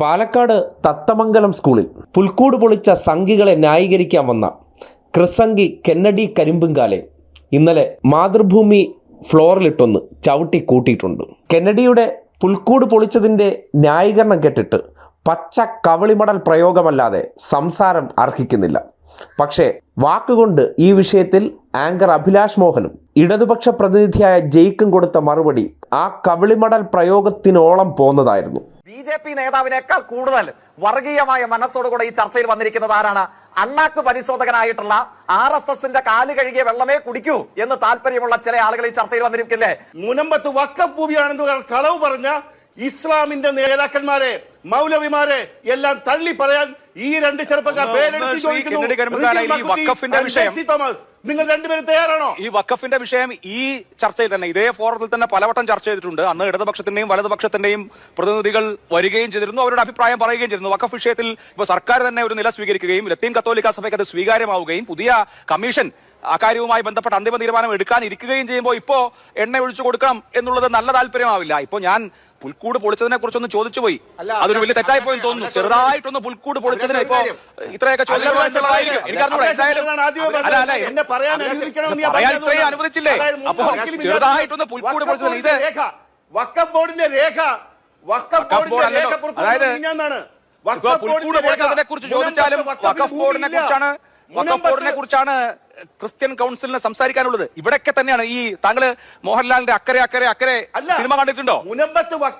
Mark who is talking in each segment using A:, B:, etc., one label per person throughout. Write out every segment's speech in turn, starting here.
A: പാലക്കാട് തത്തമംഗലം സ്കൂളിൽ പുൽക്കൂട് പൊളിച്ച സംഘികളെ ന്യായീകരിക്കാൻ വന്ന ക്രിസംഗി കെന്നഡി കരിമ്പുങ്കാലെ ഇന്നലെ മാതൃഭൂമി ഫ്ലോറിലിട്ടൊന്ന് ചവിട്ടി കൂട്ടിയിട്ടുണ്ട്. കെന്നഡിയുടെ പുൽക്കൂട് പൊളിച്ചതിന്റെ ന്യായീകരണം കേട്ടിട്ട് പച്ച കവളിമടൽ പ്രയോഗമല്ലാതെ സംസാരം അർഹിക്കുന്നില്ല. പക്ഷേ വാക്കുകൊണ്ട് ഈ വിഷയത്തിൽ ആങ്കർ അഭിലാഷ് മോഹനും ഇടതുപക്ഷ പ്രതിനിധിയായ ജയിക്കും കൊടുത്ത മറുപടി ആ കവളിമടൽ പ്രയോഗത്തിനോളം പോന്നതായിരുന്നു.
B: ബി ജെ പി നേതാവിനേക്കാൾ കൂടുതൽ വർഗീയമായ മനസ്സോടുകൂടെ ഈ ചർച്ചയിൽ വന്നിരിക്കുന്നത് ആരാണ്? അണ്ണാക്ക് പരിശോധകനായിട്ടുള്ള ആർ എസ് എസിന്റെ കാൽ കഴുകിയ വെള്ളമേ കുടിക്കൂ എന്ന് താല്പര്യമുള്ള ചില ആളുകൾ ഈ ചർച്ചയിൽ വന്നിരിക്കില്ലേ?
C: മുനമ്പത്ത് വക്കപ്പൂവിയാണെന്ന് കളവ് പറഞ്ഞ ഇസ്ലാമിന്റെ നേതാക്കന്മാരെ മൗലവിമാരെ എല്ലാം തള്ളി പറയാൻ ഈ രണ്ട് ചെറുപ്പക്കാർ പേരെടുത്ത് ചോദിക്കുന്നു. നിങ്ങൾ രണ്ടുപേരും തയ്യാറാണോ?
D: ഈ വക്കഫിന്റെ വിഷയം ഈ ചർച്ചയിൽ തന്നെ ഇതേ ഫോറത്തിൽ തന്നെ പലവട്ടം ചർച്ച ചെയ്തിട്ടുണ്ട്. അന്ന് ഇടതുപക്ഷത്തിന്റെയും വലതുപക്ഷത്തിന്റെയും പ്രതിനിധികൾ വരികയും ചെയ്തിരുന്നു. അവരുടെ അഭിപ്രായം പറയുകയും ചെയ്തിരുന്നു. വക്കഫ് വിഷയത്തിൽ ഇപ്പൊ സർക്കാർ തന്നെ ഒരു നില സ്വീകരിക്കുകയും ലത്തീൻ കത്തോലിക്ക സഭയ്ക്ക് അത് സ്വീകാര്യമാവുകയും പുതിയ കമ്മീഷൻ അക്കാര്യവുമായി ബന്ധപ്പെട്ട അന്തിമ തീരുമാനം എടുക്കാനിരിക്കുകയും ചെയ്യുമ്പോൾ ഇപ്പോൾ എണ്ണ ഒഴിച്ചു കൊടുക്കണം എന്നുള്ളത് നല്ല താല്പര്യമാവില്ല. ഇപ്പൊ ഞാൻ പുൽക്കൂട് പൊളിച്ചതിനെ കുറിച്ചൊന്ന് ചോദിച്ചു പോയി അതൊരു വലിയ തെറ്റായി പോയി തോന്നുന്നു. ചെറുതായിട്ടൊന്ന് പുൽക്കൂട് പൊളിച്ചതിനെ ഇപ്പോ. ഇത്രയൊക്കെ ചോദിച്ചു
C: അല്ല,
D: എന്നുള്ളതായിരിക്കും എനിക്കറിഞ്ഞൂടാ
C: അഭിലാഷ്
D: എന്തായാലും
C: ഞാൻ ആദ്യമേ
D: അല്ല, അല്ല,
C: എന്നെ പറയാൻ ഞാൻ
D: പറയാൻ
C: പറഞ്ഞത്
D: ഇത്രയും. അനുവദിച്ചില്ലേ? അപ്പൊ ചെറുതായിട്ടൊന്ന് പുൽക്കൂട് പൊളിച്ചതിന് ഇത്
C: വക്കഫ് ബോർഡിന്റെ രേഖ. വക്കഫ്
D: വഖഫ്
C: ബോർഡിന്റെ രേഖ
D: അതായത് പുൽക്കൂട് പൊളിച്ചതിനെ കുറിച്ച് ചോദിച്ചാലും വക്കഫ് ബോർഡിനെ. കുറിച്ചാണ്
C: വക്കഫ്
D: ബോർഡിനെ കുറിച്ചാണ് ക്രിസ്ത്യൻ കൗൺസിലിന് സംസാരിക്കാനുള്ളത്. ഇവിടെയൊക്കെ തന്നെയാണ് ഈ താങ്കൾ മോഹൻലാലിന്റെ അക്കരെ അക്കരെ അക്കരെ സിനിമ കണ്ടിട്ടുണ്ടോ?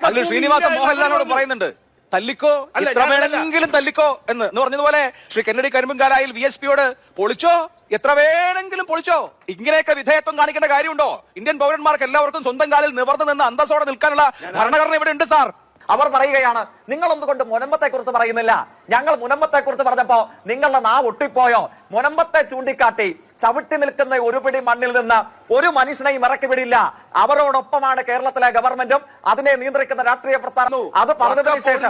D: അതിൽ ശ്രീനിവാസ മോഹൻലാലിനോട് പറയുന്നുണ്ട്. തല്ലിക്കോ? എത്ര വേണമെങ്കിലും തല്ലിക്കോ? എന്ന്. എന്ന് പറഞ്ഞതുപോലെ ശ്രീ കെന്നഡി കരിമ്പുംകാലായിൽ വി എസ് പിയോട് പൊളിച്ചോ? എത്ര വേണമെങ്കിലും പൊളിച്ചോ? ഇങ്ങനെയൊക്കെ വിധേയത്വം കാണിക്കേണ്ട കാര്യമുണ്ടോ? ഇന്ത്യൻ പൗരന്മാർക്ക് എല്ലാവർക്കും സ്വന്തം കാലിൽ നിവർന്നു നിന്ന് അന്തസ്സോടെ നിൽക്കാനുള്ള ഭരണഘടന ഇവിടെ ഉണ്ട് സാർ.
B: അവർ പറയുകയാണ് നിങ്ങൾ എന്തുകൊണ്ട് മുനമ്പത്തെ കുറിച്ച് പറയുന്നില്ല. ഞങ്ങൾ മുനമ്പത്തെ കുറിച്ച് പറഞ്ഞപ്പോ നിങ്ങളുടെ നാവ് ഒട്ടിപ്പോയോ? മുനമ്പത്തെ ചൂണ്ടിക്കാട്ടി ചവിട്ടി നിൽക്കുന്ന ഒരു പിടി മണ്ണിൽ നിന്ന് ഒരു മനുഷ്യനെയും ഇറക്കി വിടില്ല. അവരോടൊപ്പമാണ് കേരളത്തിലെ ഗവൺമെന്റും അതിനെ നിയന്ത്രിക്കുന്ന രാഷ്ട്രീയ പ്രസ്ഥാനം അത് പറഞ്ഞതിന് ശേഷം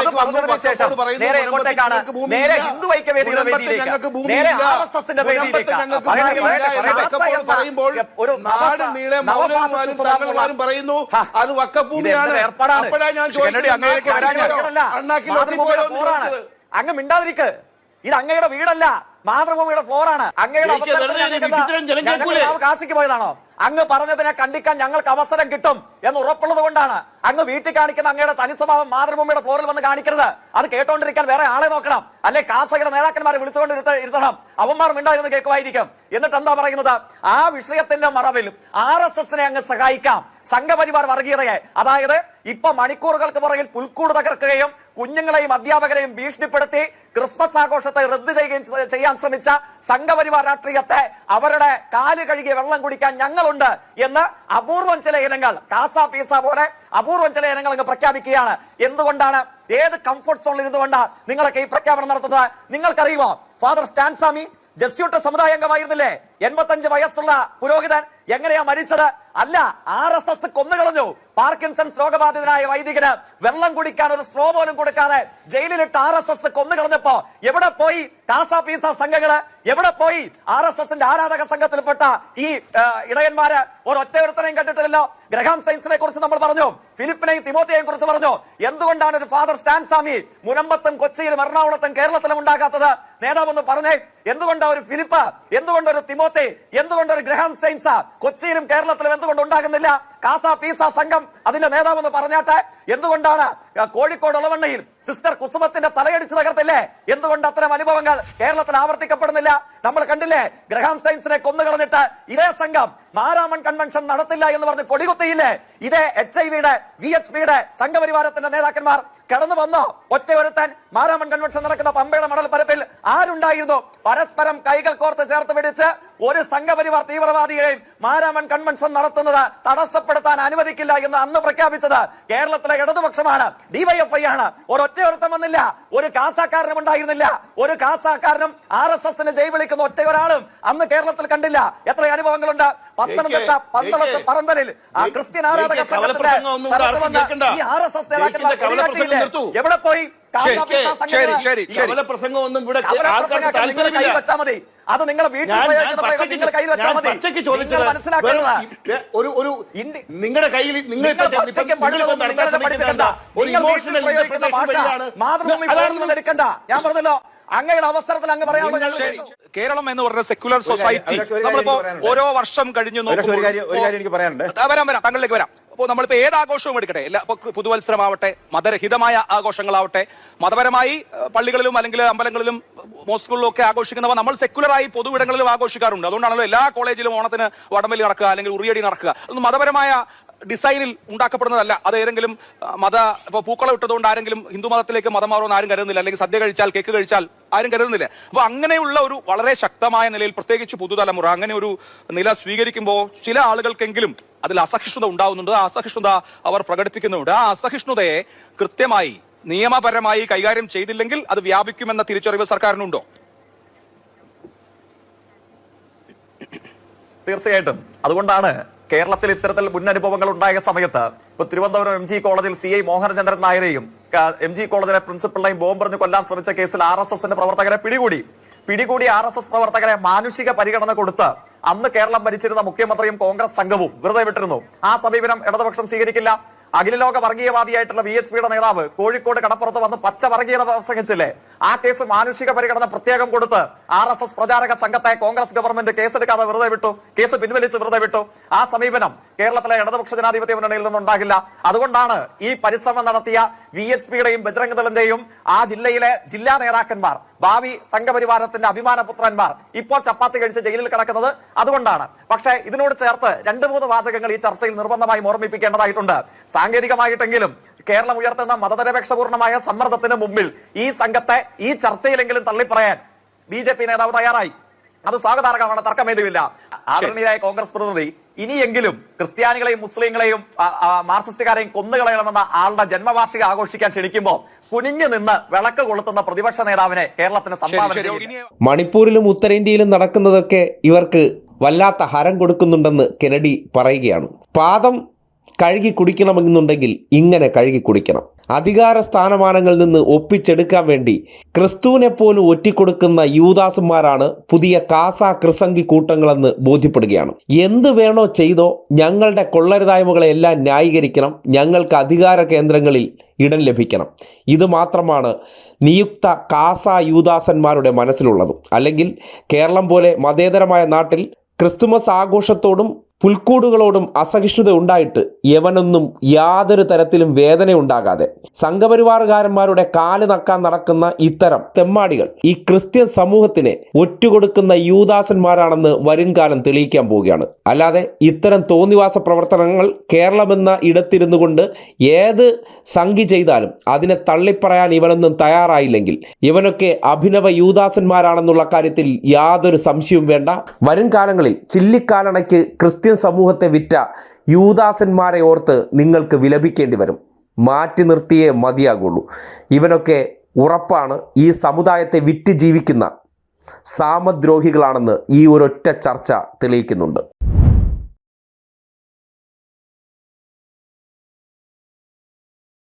B: അത് പറഞ്ഞതിന്. ശേഷം നേരെ എങ്ങോട്ടേക്കാണ് നേരെ ഹിന്ദു ഐക്യവേദിയുടെ
C: വേദിയുടെ
B: വേദിയിലേക്ക്. നേരെ. ആർ എസ് എസിന്റെ വേദിയിലേക്ക്. ഒരു
C: പറയുന്നു. അത് വക്കഫ് ഭൂമിയാണ്
B: ഇത് എന്ത് ഏർപ്പാടാണ്? അങ്ങ് മിണ്ടാതിരിക്ക്. ഇത് അങ്ങയുടെ വീടല്ല മാതൃഭൂമിയുടെ ഫ്ലോറാണ് അങ്ങയുടെ? നാവ് കാശിക്ക് പോയതാണോ? അങ്ങ് പറഞ്ഞതിനെ കണ്ടിക്കാൻ ഞങ്ങൾക്ക് അവസരം കിട്ടും എന്ന് ഉറപ്പുള്ളത് കൊണ്ടാണ്. അങ്ങ് വീട്ടിൽ കാണിക്കുന്ന അങ്ങയുടെ തനി സ്വഭാവം മാതൃഭൂമിയുടെ ഫ്ലോറിൽ വന്ന് കാണിക്കരുത്. അത് കേട്ടോണ്ടിരിക്കാൻ വേറെ ആളെ നോക്കണം. അല്ലെ കാസയുടെ നേതാക്കന്മാരെ വിളിച്ചുകൊണ്ട് ഇരുത്ത- ഇരുത്തണം. അവന്മാർ മിണ്ടായിരുന്നു കേൾക്കുമായിരിക്കും. എന്നിട്ട് എന്താ പറയുന്നത്? ആ വിഷയത്തിന്റെ മറവിൽ ആർ എസ് എസിനെ അങ്ങ് സഹായിക്കാം. സംഘപരിവാർ വർഗീയതയെ. അതായത് ഇപ്പൊ മണിക്കൂറുകൾക്ക് പുറകിൽ പുൽക്കൂട് തകർക്കുകയും കുഞ്ഞുങ്ങളെയും അധ്യാപകരെയും ഭീഷണിപ്പെടുത്തി ക്രിസ്മസ് ആഘോഷത്തെ റദ്ദ് ചെയ്യുകയും ചെയ്യാൻ ശ്രമിച്ച സംഘപരിവാർ രാഷ്ട്രീയത്തെ അവരുടെ കാൽ കഴുകിയ വെള്ളം കുടിക്കാൻ ഞങ്ങളുണ്ട് എന്ന് അപൂർവം ചില ഇനങ്ങൾ കാസ പീസ പോലെ അപൂർവം ചില ഇനങ്ങൾ അങ്ങ് പ്രഖ്യാപിക്കുകയാണ്. എന്തുകൊണ്ടാണ്? ഏത് കംഫർട്ട് സോണിൽ ഇരുന്നുകൊണ്ടാണ് നിങ്ങളൊക്കെ ഈ പ്രഖ്യാപനം നടത്തുന്നത്? നിങ്ങൾക്കറിയുമോ? ഫാദർ സ്റ്റാൻസാമി ജസ്യൂട്ട് സമുദായ അംഗമായിരുന്നില്ലേ? എൺപത്തഞ്ച് വയസ്സുള്ള പുരോഹിതൻ എങ്ങനെയാ മരിച്ചത്? അല്ല ആർ എസ് എസ് കൊന്നുകളഞ്ഞു. പാർക്കിൻസൺസ് രോഗബാധിതനായ വൈദികന് വെള്ളം കുടിക്കാൻ ഒരു സ്ട്രോ പോലും കൊടുക്കാതെ ജയിലിലിട്ട് ആർ എസ് എസ് കൊന്നുകളഞ്ഞപ്പോ എവിടെ പോയി കാസ പീസ സംഘങ്ങൾ? എവിടെ പോയി ആർ എസ് എസിന്റെ ആരാധക സംഘത്തിൽപ്പെട്ട ഈ ഇടയന്മാര്? ഒരൊറ്റ ഒരുത്തനെയും കണ്ടിട്ടില്ലല്ലോ. ഗ്രഹാം സയൻസിനെ കുറിച്ച് നമ്മൾ പറഞ്ഞു. ഫിലിപ്പിനെയും തിമോത്തിയെയും കുറിച്ച് പറഞ്ഞു. എന്തുകൊണ്ടാണ് ഒരു ഫാദർ സ്റ്റാൻസാമി മുനമ്പത്തും കൊച്ചിയിലും എറണാകുളത്തും കേരളത്തിലും ഉണ്ടാകാത്തത്? നേതാവ് ഒന്ന് പറഞ്ഞേ. എന്തുകൊണ്ടാണ് ഒരു ഫിലിപ്പ്? എന്തുകൊണ്ട് ഒരു തിമോത്തി? എന്തുകൊണ്ട് ഒരു ഗ്രഹാം സയൻസ കൊച്ചിയിലും കേരളത്തിലും എന്തുകൊണ്ട് ഉണ്ടാകുന്നില്ല. കാസ പീസ സംഘം. അതിന്റെ നേതാവ് ഒന്ന് പറഞ്ഞാട്ടെ എന്തുകൊണ്ടാണ് കോഴിക്കോട് ഉളവണ്ണയിൽ സിസ്റ്റർ കുസുമത്തിന്റെ തലയടിച്ചു തകർത്തില്ലേ? എന്തുകൊണ്ട് അത്തരം അനുഭവങ്ങൾ കേരളത്തിൽ ആവർത്തിക്കപ്പെടുന്നില്ല? നമ്മൾ കണ്ടില്ലേ ഗ്രഹാം സയൻസിനെ കൊന്നുകളഞ്ഞിട്ട് ഇതേ സംഘം മാരാമൺ കൺവെൻഷൻ നടത്തില്ല എന്ന് പറഞ്ഞ് കൊടികുത്തിയില്ലേ? ഇതേ എച്ച് ഐ വിയുടെ വി എസ് പിയുടെ സംഘപരിവാരത്തിന്റെ നേതാക്കന്മാർ കടന്നു വന്നോ. ഒറ്റ ഒരുത്തൻ മാരാമൺ കൺവെൻഷൻ നടക്കുന്ന പമ്പയുടെ മണൽ പരപ്പിൽ ആരുണ്ടായിരുന്നു? പരസ്പരം കൈകൾ കോർത്ത് ചേർത്ത് പിടിച്ച് ഒരു സംഘപരിവാർ തീവ്രവാദികളെയും മാരാമൺ കൺവെൻഷൻ നടത്തുന്നത് തടസ്സപ്പെടുത്താൻ അനുവദിക്കില്ല എന്ന് അന്ന് പ്രഖ്യാപിച്ചത് കേരളത്തിലെ ഇടതുപക്ഷമാണ്. ഡിവൈഎഫ്ഐ ആണ്. ഒരൊറ്റ ഒരുത്തം വന്നില്ല. ഒരു കാസാക്കാരനും ഉണ്ടായിരുന്നില്ല. ഒരു കാസാക്കാരനും ആർ എസ് എസിന് ജയ് വിളിക്കുന്ന ഒറ്റ ഒരാളും അന്ന് കേരളത്തിൽ കണ്ടില്ല. എത്ര അനുഭവങ്ങളുണ്ട്? പത്തനംതിട്ട പന്തളത്ത് പറന്തലിൽ ആ ക്രിസ്ത്യൻ ആരാധക സംഘത്തിന്റെ സ്ഥലത്ത് വന്ന് ഈ ആർ എസ് എസ്?
C: നിർത്തൂ.
B: എവിടെ പോയി?
C: ഇവിടെ
B: വെച്ചാൽ മതി. അത് നിങ്ങളെ വീട്ടിൽ കയ്യിൽ വെച്ചാൽ മതി. മനസ്സിലാക്കേണ്ടത്.
C: നിങ്ങളുടെ കയ്യിൽ നിങ്ങൾ
B: നിങ്ങളെ മാതൃഭൂമി എടുക്കണ്ട. ഞാൻ പറഞ്ഞല്ലോ അങ്ങയുടെ അവസരത്തിൽ അങ്ങ് പറയാനുള്ള
D: ശരി. കേരളം എന്ന് പറഞ്ഞ സെക്യുലർ സൊസൈറ്റി നമ്മളിപ്പോ ഓരോ വർഷം കഴിഞ്ഞു. ആ, വരാം വരാം താങ്കളിലേക്ക് വരാം. അപ്പോൾ നമ്മളിപ്പോൾ ഏത് ആഘോഷവും എടുക്കട്ടെ? എല്ലാ ഇപ്പോൾ പുതുവത്സരമാവട്ടെ മതരഹിതമായ ആഘോഷങ്ങളാവട്ടെ മതപരമായി പള്ളികളിലും അല്ലെങ്കിൽ അമ്പലങ്ങളിലും മോസ്കുകളിലും ഒക്കെ ആഘോഷിക്കുന്നവ നമ്മൾ സെക്യുലറായി പൊതുവിടങ്ങളിലും ആഘോഷിക്കാറുണ്ട്. അതുകൊണ്ടാണല്ലോ എല്ലാ കോളേജിലും ഓണത്തിന് വടംവലി നടക്കുക അല്ലെങ്കിൽ ഉറിയടി നടക്കുക. അതൊന്നും മതപരമായ ഡിസൈനിൽ ഉണ്ടാക്കപ്പെടുന്നതല്ല. അത് ഏതെങ്കിലും മത ഇപ്പൊ പൂക്കളം ഇട്ടതുകൊണ്ട് ആരെങ്കിലും ഹിന്ദു മതത്തിലേക്ക് മതം മാറുമെന്ന് ആരും കരുതുന്നില്ല. അല്ലെങ്കിൽ സദ്യ കഴിച്ചാൽ കേക്ക് കഴിച്ചാൽ ആരും കരുതുന്നില്ല. അപ്പൊ അങ്ങനെയുള്ള ഒരു വളരെ ശക്തമായ നിലയിൽ പ്രത്യേകിച്ച് പുതുതലമുറ അങ്ങനെ ഒരു നില സ്വീകരിക്കുമ്പോൾ ചില ആളുകൾക്കെങ്കിലും അതിൽ അസഹിഷ്ണുത ഉണ്ടാവുന്നുണ്ട്. ആ അസഹിഷ്ണുത അവർ പ്രകടിപ്പിക്കുന്നുണ്ട്. ആ അസഹിഷ്ണുതയെ കൃത്യമായി നിയമപരമായി കൈകാര്യം ചെയ്തില്ലെങ്കിൽ അത് വ്യാപിക്കുമെന്ന തിരിച്ചറിവ് സർക്കാരിനുണ്ടോ?
B: തീർച്ചയായിട്ടും. അതുകൊണ്ടാണ് കേരളത്തിൽ ഇത്തരത്തിൽ മുൻ അനുഭവങ്ങൾ ഉണ്ടായ സമയത്ത് ഇപ്പൊ തിരുവനന്തപുരം എം ജി കോളേജിൽ സി ഐ മോഹനചന്ദ്രൻ നായരെയും എം ജി കോളേജിലെ പ്രിൻസിപ്പളിനെയും ബോംബെറിഞ്ഞ് കൊല്ലാൻ ശ്രമിച്ച കേസിൽ ആർ എസ് എസിന്റെ പ്രവർത്തകരെ പിടികൂടി. പിടികൂടി ആർ എസ് എസ് പ്രവർത്തകരെ മാനുഷിക പരിഗണന കൊടുത്ത് അന്ന് കേരളം ഭരിച്ചിരുന്ന മുഖ്യമന്ത്രിയും കോൺഗ്രസ് സംഘവും വെറുതെ വിട്ടിരുന്നു. ആ സമീപനം ഇടതുപക്ഷം സ്വീകരിക്കില്ല. അഖിലലോക വർഗീയവാദിയായിട്ടുള്ള വി എസ് പിയുടെ നേതാവ് കോഴിക്കോട് കടപ്പുറത്ത് വന്ന് പച്ച വർഗീയത പ്രസംഗിച്ചില്ലേ? ആ കേസ് മാനുഷിക പരിഗണന പ്രത്യേകം കൊടുത്ത് ആർ എസ് എസ് പ്രചാരക സംഘത്തെ കോൺഗ്രസ് ഗവൺമെന്റ് കേസെടുക്കാതെ വെറുതെ വിട്ടു കേസ് പിൻവലിച്ച് വെറുതെ വിട്ടു. ആ സമീപനം കേരളത്തിലെ ഇടതുപക്ഷ ജനാധിപത്യ മുന്നണിയിൽ നിന്നുണ്ടാകില്ല. അതുകൊണ്ടാണ് ഈ പരിശ്രമം നടത്തിയ വി എസ് പിയുടെയും ബജ്രംഗ് ദളിന്റെയും ആ ജില്ലയിലെ ജില്ലാ നേതാക്കന്മാർ ഭാവി സംഘപരിവാരത്തിന്റെ അഭിമാന പുത്രന്മാർ ഇപ്പോൾ ചപ്പാത്തി കഴിച്ച് ജയിലിൽ കിടക്കുന്നത് അതുകൊണ്ടാണ്. പക്ഷേ ഇതിനോട് ചേർത്ത് രണ്ട് മൂന്ന് വാചകങ്ങൾ ഈ ചർച്ചയിൽ നിർബന്ധമായും ഓർമ്മിപ്പിക്കേണ്ടതായിട്ടുണ്ട്. സാങ്കേതികമായിട്ടെങ്കിലും കേരളം ഉയർത്തുന്ന മതനിരപേക്ഷപൂർണമായ സമ്മർദ്ദത്തിന് മുമ്പിൽ ഈ സംഘത്തെ ഈ ചർച്ചയിലെങ്കിലും തള്ളിപ്പറയാൻ ബി ജെ പി നേതാവ് തയ്യാറായി. അത് സ്വാഗതാർഹമാണ് തർക്കമേതുമില്ല. ആദരണീയരായ കോൺഗ്രസ് പ്രതിനിധി ഇനിയെങ്കിലും ക്രിസ്ത്യാനികളെയും മുസ്ലിങ്ങളെയും മാർക്സിസ്റ്റുകാരെയും കൊന്നുകളയണമെന്ന ആളുടെ ജന്മവാർഷിക ആഘോഷിക്കാൻ ക്ഷണിക്കുമ്പോൾ കുനിഞ്ഞു നിന്ന് വിളക്ക് കൊളുത്തുന്ന പ്രതിപക്ഷ നേതാവിനെ കേരളത്തിന് സംഭാവന
A: മണിപ്പൂരിലും ഉത്തരേന്ത്യയിലും നടക്കുന്നതൊക്കെ ഇവർക്ക് വല്ലാത്ത ഹരം കൊടുക്കുന്നുണ്ടെന്ന് കെനഡി പറയുകയാണ്. പാദം കഴുകി കുടിക്കണമെന്നുണ്ടെങ്കിൽ ഇങ്ങനെ കഴുകി കുടിക്കണം. അധികാര സ്ഥാനമാനങ്ങളിൽ നിന്ന് ഒപ്പിച്ചെടുക്കാൻ വേണ്ടി ക്രിസ്തുവിനെ പോലും ഒറ്റിക്കൊടുക്കുന്ന യൂദാസന്മാരാണ് പുതിയ കാസ ക്രിസംഗി കൂട്ടങ്ങളെന്ന് ബോധ്യപ്പെടുകയാണ്. എന്ത് വേണോ ചെയ്തോ ഞങ്ങളുടെ കൊള്ളരുതായ്മകളെ എല്ലാം ന്യായീകരിക്കണം. ഞങ്ങൾക്ക് അധികാര കേന്ദ്രങ്ങളിൽ ഇടം ലഭിക്കണം. ഇത് മാത്രമാണ് നിയുക്ത കാസ യൂദാസന്മാരുടെ മനസ്സിലുള്ളതും. അല്ലെങ്കിൽ കേരളം പോലെ മതേതരമായ നാട്ടിൽ ക്രിസ്തുമസ് ആഘോഷത്തോടും പുൽക്കൂടുകളോടും അസഹിഷ്ണുത ഉണ്ടായിട്ട് യവനൊന്നും യാതൊരു തരത്തിലും വേദന ഉണ്ടാകാതെ സംഘപരിവാറുകാരന്മാരുടെ കാൽ നക്കാൻ നടക്കുന്ന ഇത്തരം തെമ്മാടികൾ ഈ ക്രിസ്ത്യൻ സമൂഹത്തിനെ ഒറ്റുകൊടുക്കുന്ന യൂദാസന്മാരാണെന്ന് വരുംകാലം തെളിയിക്കാൻ പോവുകയാണ്. അല്ലാതെ ഇത്തരം തോന്നിവാസ പ്രവർത്തനങ്ങൾ കേരളമെന്ന ഇടത്തിരുന്നു കൊണ്ട് ഏത് സംഖ്യ ചെയ്താലും അതിനെ തള്ളിപ്പറയാൻ ഇവനൊന്നും തയ്യാറായില്ലെങ്കിൽ ഇവനൊക്കെ അഭിനവ യൂദാസന്മാരാണെന്നുള്ള കാര്യത്തിൽ യാതൊരു സംശയവും വേണ്ട. വരും കാലങ്ങളിൽ ചില്ലിക്കാലണയ്ക്ക് ക്രിസ്ത്യൻ സമൂഹത്തെ വിറ്റ യൂദാസന്മാരെ ഓർത്ത് നിങ്ങൾക്ക് വിലപിക്കേണ്ടി വരും. മാറ്റി നിർത്തിയേ മതിയാകുള്ളൂ. ഇവനൊക്കെ ഉറപ്പാണ് ഈ സമുദായത്തെ വിറ്റ് ജീവിക്കുന്ന സാമദ്രോഹികളാണെന്ന് ഈ ഒരൊറ്റ ചർച്ച തെളിയിക്കുന്നുണ്ട്.